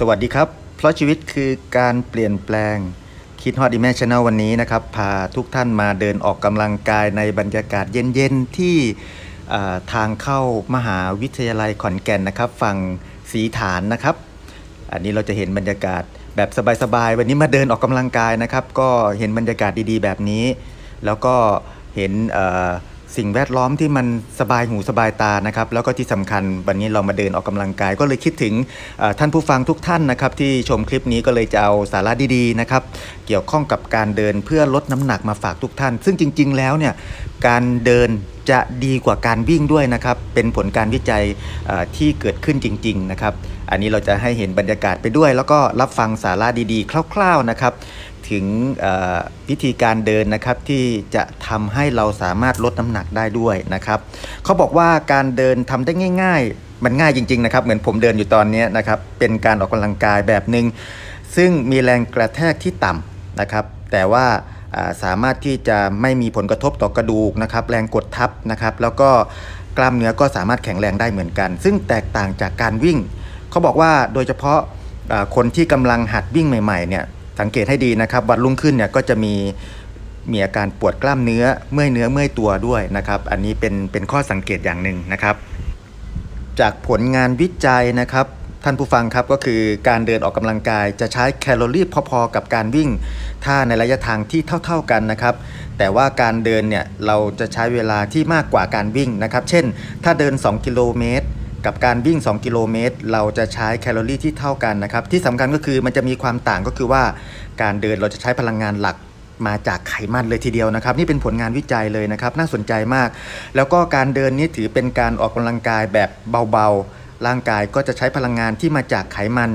สวัสดีครับ เพราะชีวิตคือการเปลี่ยนแปลง คิดฮอดอีแมชแนลวันนี้นะครับ พาทุกท่านมาเดินออกกำลังกายในบรรยากาศเย็นๆ ที่ทางเข้ามหาวิทยาลัยขอนแก่นนะครับ ฝั่งสีฐานนะครับ อันนี้เราจะเห็นบรรยากาศแบบสบายๆ วันนี้มาเดินออกกำลังกายนะครับ ก็เห็นบรรยากาศดีๆ แบบนี้ แล้วก็เห็น สิ่งแวดล้อมที่มันสบายหูสบายตานะครับแล้วก็ที่สำคัญวันนี้เรามาเดินออกกำลังกาย ก็เลยคิดถึงท่านผู้ฟังทุกท่านนะครับที่ชมคลิปนี้ก็เลยจะเอาสาระดีๆนะครับเกี่ยวข้องกับการเดินเพื่อลดน้ำหนักมาฝากทุกท่าน ซึ่งจริง ๆ แล้วเนี่ยการเดินจะดีกว่าการวิ่งด้วยนะครับเป็นผลการวิจัยที่เกิดขึ้นจริง ๆ นะครับ อันนี้เราจะให้เห็นบรรยากาศไปด้วย แล้วก็รับฟังสาระดีๆ คร่าว ๆ นะครับ ถึงวิธีการเดินนะครับที่จะทำให้เราสามารถลดน้ำหนักได้ด้วยนะครับเขาบอกว่าการเดินทำได้ง่าย ๆ มันง่ายจริง ๆ นะครับ เหมือนผมเดินอยู่ตอนนี้นะครับเป็นการออกกำลังกายแบบหนึ่งซึ่งมีแรงกระแทกที่ต่ำนะครับ แต่ว่าสามารถที่จะไม่มีผลกระทบต่อกระดูกนะครับ แรงกดทับนะครับ แล้วก็กล้ามเนื้อก็สามารถแข็งแรงได้เหมือนกัน ซึ่งแตกต่างจากการวิ่ง เขาบอกว่าโดยเฉพาะคนที่กำลังหัดวิ่งใหม่ๆเนี่ย สังเกตให้ดีนะครับ วันรุ่งขึ้นเนี่ยก็จะมีมีอาการปวดกล้ามเนื้อเมื่อยเนื้อเมื่อยตัวด้วยนะครับ อันนี้เป็นเป็นข้อสังเกตอย่างหนึ่งนะครับ จากผลงานวิจัยนะครับท่านผู้ฟังครับก็คือการเดินออกกำลังกายจะใช้แคลอรี่พอๆกับการวิ่ง ถ้าในระยะทางที่เท่า ๆกันนะครับ แต่ว่าการเดินเนี่ยเราจะใช้เวลาที่มากกว่าการวิ่งนะครับ เช่น ถ้าเดิน 2 กิโลเมตร กับการวิ่ง 2 กิโลเมตร เราจะใช้แคลอรี่ที่เท่ากันนะครับ ที่สำคัญก็คือมันจะมีความต่างก็คือว่าการเดินเราจะใช้พลังงานหลักมาจากไขมันเลยทีเดียวนะครับ นี่เป็นผลงานวิจัยเลยนะครับ น่าสนใจมาก แล้วก็การเดินนี้ถือเป็นการออกกำลังกายแบบเบาๆ ร่างกายก็จะใช้พลังงานที่มาจากไขมัน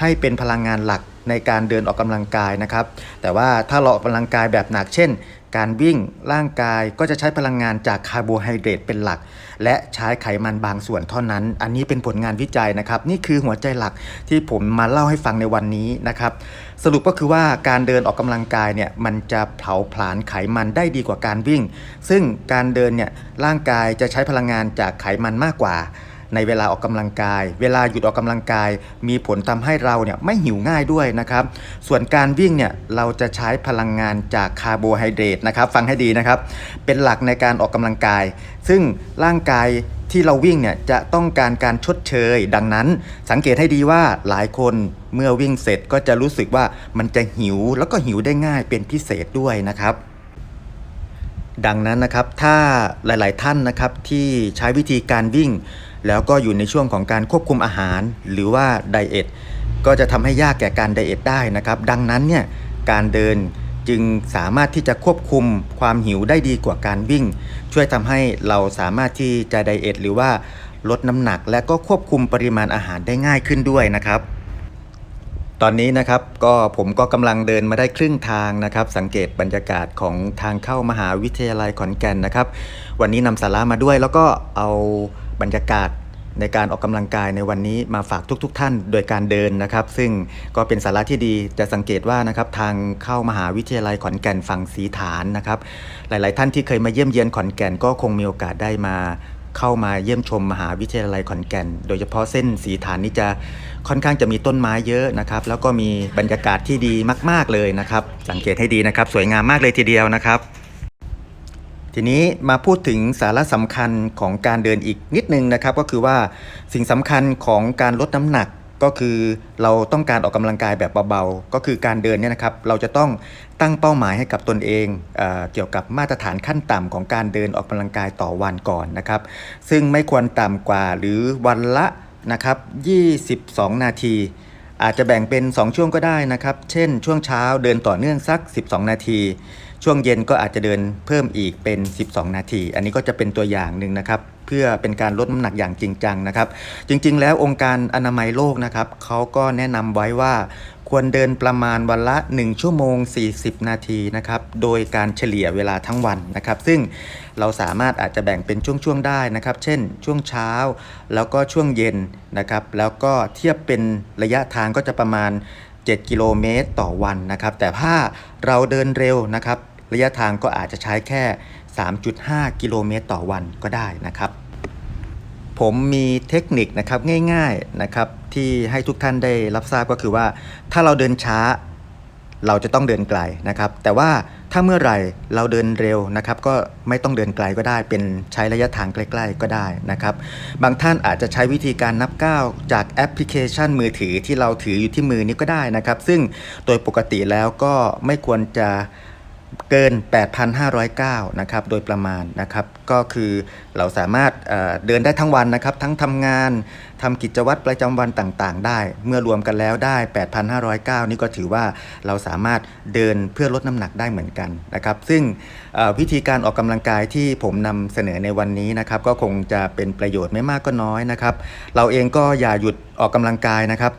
ให้เป็นพลังงานหลักในการเดินออกกำลังกายนะครับ แต่ว่าถ้าเราออกกำลังกายแบบหนักเช่น การวิ่งร่างกายก็จะใช้พลังงานจากคาร์โบไฮเดรตเป็นหลัก และใช้ไขมันบางส่วนเท่านั้น อันนี้เป็นผลงานวิจัยนะครับ นี่คือหัวใจหลักที่ผมมาเล่าให้ฟังในวันนี้นะครับ สรุปก็คือว่าการเดินออกกำลังกายเนี่ยมันจะเผาผลาญไขมันได้ดีกว่าการวิ่ง ซึ่งการเดินเนี่ยร่างกายจะใช้พลังงานจากไขมันมากกว่า ในเวลาออกกำลังกาย เวลาหยุดออกกำลังกาย มีผลทำให้เราเนี่ยไม่หิวง่ายด้วยนะครับ ส่วนการวิ่งเนี่ยเราจะใช้พลังงานจากคาร์โบไฮเดรตนะครับฟังให้ดีนะครับ เป็นหลักในการออกกำลังกาย ซึ่งร่างกายที่เราวิ่งเนี่ยจะต้องการการชดเชย ดังนั้น สังเกตให้ดีว่าหลายคนเมื่อวิ่งเสร็จก็จะรู้สึกว่ามันจะหิวแล้วก็หิวได้ง่ายเป็นพิเศษด้วยนะครับดังนั้นนะครับถ้าหลาย ๆ ท่านนะครับที่ใช้วิธีการวิ่ง แล้วก็อยู่ในช่วงของการควบคุมอาหาร หรือว่าไดเอทก็จะทำให้ยากแก่การไดเอทได้นะครับ ดังนั้นเนี่ยการเดินจึงสามารถที่จะควบคุมความหิวได้ดีกว่าการวิ่ง ช่วยทำให้เราสามารถที่จะไดเอทหรือว่าลดน้ำหนัก และก็ควบคุมปริมาณอาหารได้ง่ายขึ้นด้วยนะครับ ตอนนี้นะครับก็ผมก็กำลังเดินมาได้ครึ่งทางนะครับ สังเกตบรรยากาศของทางเข้ามหาวิทยาลัยขอนแก่นนะครับ วันนี้นำสาระมาด้วยแล้วก็เอา บรรยากาศในการออกกำลังกายในวันนี้มาฝากทุกๆท่านโดยการเดินนะครับ ซึ่งก็เป็นสาระที่ดีจะสังเกตว่านะครับทางเข้ามหาวิทยาลัยขอนแก่นฝั่งสีฐานนะครับ หลาย ๆ ท่านที่เคยมาเยี่ยมเยียนขอนแก่นก็คงมีโอกาสได้มาเข้ามาเยี่ยมชมมหาวิทยาลัยขอนแก่น โดยเฉพาะเส้นสีฐานนี่จะค่อนข้างจะมีต้นไม้เยอะนะครับ แล้วก็มีบรรยากาศที่ดีมาก ๆเลยนะครับ สังเกตให้ดีนะครับ สวยงามมากเลยทีเดียวนะครับ ทีนี้มาพูดถึงสาระสำคัญของการเดินอีกนิดนึงนะครับ ก็คือว่าสิ่งสำคัญของการลดน้ำหนักก็คือเราต้องการออกกำลังกายแบบเบาๆ ก็คือการเดินเนี่ยนะครับ เราจะต้องตั้งเป้าหมายให้กับตนเองเอเกี่ยวกับมาตรฐานขั้นต่ำของการเดินออกกำลังกายต่อวันก่อนนะครับ ซึ่งไม่ควรต่ำกว่าหรือวันละนะครับ 22 นาที อาจจะแบ่งเป็น 2 ช่วงก็ได้นะครับ เช่น ช่วงเช้าเดินต่อเนื่องสัก 12 นาที ช่วงเย็นก็อาจจะเดินเพิ่มอีกเป็น 12 นาที อันนี้ก็จะเป็นตัวอย่างหนึ่งนะครับ เพื่อเป็นการลดน้ำหนักอย่างจริงจังนะครับ จริงๆ แล้วองค์การอนามัยโลกนะครับเขาก็แนะนำไว้ว่า ควรเดินประมาณวันละ 1 ชั่วโมง 40 นาทีนะครับ โดยการเฉลี่ยเวลาทั้งวันนะครับ ซึ่งเราสามารถอาจจะแบ่งเป็นช่วงๆได้นะครับ เช่น ช่วงเช้า แล้วก็ช่วงเย็นนะครับ แล้วก็เทียบเป็นระยะทางก็จะประมาณ 7 กิโลเมตรต่อวันนะครับ แต่ถ้าเราเดินเร็วนะครับ ระยะทางก็อาจจะใช้แค่ 3.5 กิโลเมตรต่อวันก็ได้นะครับ ผมมีเทคนิคนะครับง่ายๆนะครับที่ให้ทุกท่านได้รับทราบก็คือว่า ถ้าเราเดินช้าเราจะต้องเดินไกลนะครับ แต่ว่าถ้าเมื่อไหร่เราเดินเร็วนะครับ ก็ไม่ต้องเดินไกลก็ได้ เป็นใช้ระยะทางใกล้ๆก็ได้นะครับ บางท่านอาจจะใช้วิธีการนับก้าวจากแอปพลิเคชันมือถือที่เราถืออยู่ที่มือนี้ก็ได้นะครับ ซึ่งโดยปกติแล้วก็ไม่ควรจะ เกิน 8,509 นะครับ โดยประมาณนะครับ ก็คือเราสามารถเดินได้ทั้งวันนะครับ ทั้งทำงานทำกิจวัตรประจำวันต่างๆ ได้ เมื่อรวมกันแล้วได้ 8,509 นี่ก็ถือว่าเราสามารถเดินเพื่อลดน้ำหนักได้เหมือนกันนะครับ ซึ่งวิธีการออกกำลังกายที่ผมนำเสนอในวันนี้นะครับ ก็คงจะเป็นประโยชน์ไม่มากก็น้อยนะครับ เราเองก็อย่าหยุดออกกำลังกายนะครับ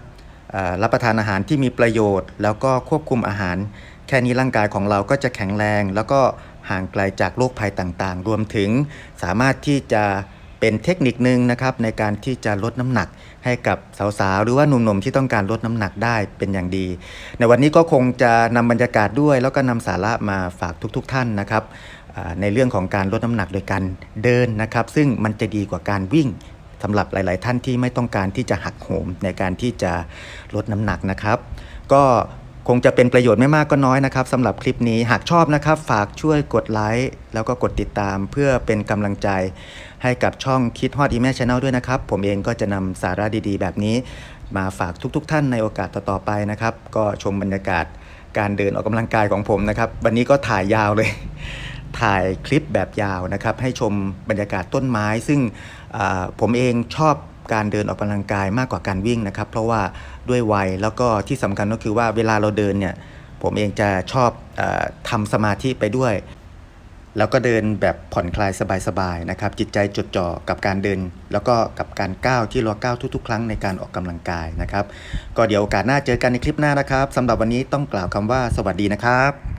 รับประทานอาหารที่มีประโยชน์ แล้วก็ควบคุมอาหาร ค่นี้ร่างกายของเราก็จะแข็งแรง แล้วก็ห่างไกลจากโรคภัยต่างๆ รวมถึงสามารถที่จะเป็นเทคนิคนึงนะครับในการที่จะลดน้ำหนักให้กับสาวๆ หรือว่าหนุ่มๆ ที่ต้องการลดน้ำหนักได้เป็นอย่างดี ในวันนี้ก็คงจะนำบรรยากาศด้วย แล้วก็นำสาระมาฝากทุกๆ ท่านนะครับในเรื่องของการลดน้ำหนักโดยการเดินนะครับ ซึ่งมันจะดีกว่าการวิ่งสำหรับหลาย ๆ ท่านที่ไม่ต้องการที่จะหักโหมในการที่จะลดน้ำหนักนะครับ ก็ คงจะเป็นประโยชน์ไม่มากก็น้อยนะครับสำหรับคลิปนี้หากชอบนะครับ ฝากช่วยกดไลค์แล้วก็กดติดตามเพื่อเป็นกำลังใจ ให้กับช่องคิดฮอตอีเมชแนลด้วยนะครับ ผมเองก็จะนำสาระดีๆ แบบนี้ มาฝากทุกๆท่านในโอกาสต่อๆไปนะครับ ก็ชมบรรยากาศการเดินออกกำลังกายของผมนะครับ วันนี้ก็ถ่ายยาวเลย ถ่ายคลิปแบบยาวนะครับ ให้ชมบรรยากาศต้นไม้ ซึ่งผมเองชอบ การเดินออกกำลังกายมากกว่าการวิ่งนะครับ เพราะว่าด้วยวัยแล้วก็ที่สำคัญก็คือว่าเวลาเราเดินเนี่ยผมเองจะชอบออทำสมาธิไปด้วย แล้วก็เดินแบบผ่อนคลายสบายๆนะครับ จิตใจจดจ่อกับการเดิน แล้วก็กับการก้าวที่เราก้าวทุกๆ ครั้งในการออกกำลังกายนะครับ ก็เดี๋ยวโอกาสหน้าเจอกันในคลิปหน้านะครับสำหรับวันนี้ต้องกล่าวคำว่าสวัสดีนะครับ